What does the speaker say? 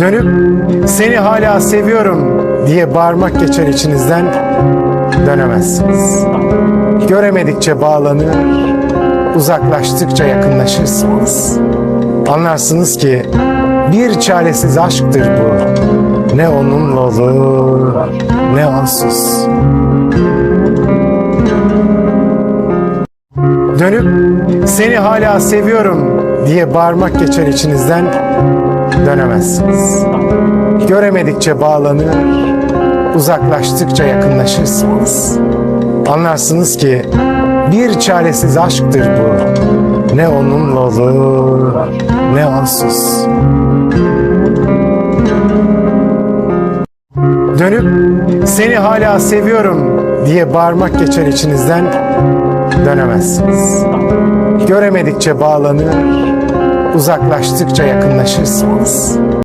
Dönüp seni hala seviyorum diye bağırmak geçer içinizden dönemezsiniz. Göremedikçe bağlanır, uzaklaştıkça yakınlaşırsınız. Anlarsınız ki bir çaresiz aşktır bu. Ne onunla olur, ne onsuz. Dönüp seni hala seviyorum diye bağırmak geçer içinizden dönemezsiniz. Göremedikçe bağlanır, uzaklaştıkça yakınlaşırsınız. Anlarsınız ki bir çaresiz aşktır bu. Ne onunla olur, ne onsuz. Dönüp seni hala seviyorum diye bağırmak geçer içinizden dönemezsiniz. Göremedikçe bağlanır, uzaklaştıkça yakınlaşırsınız.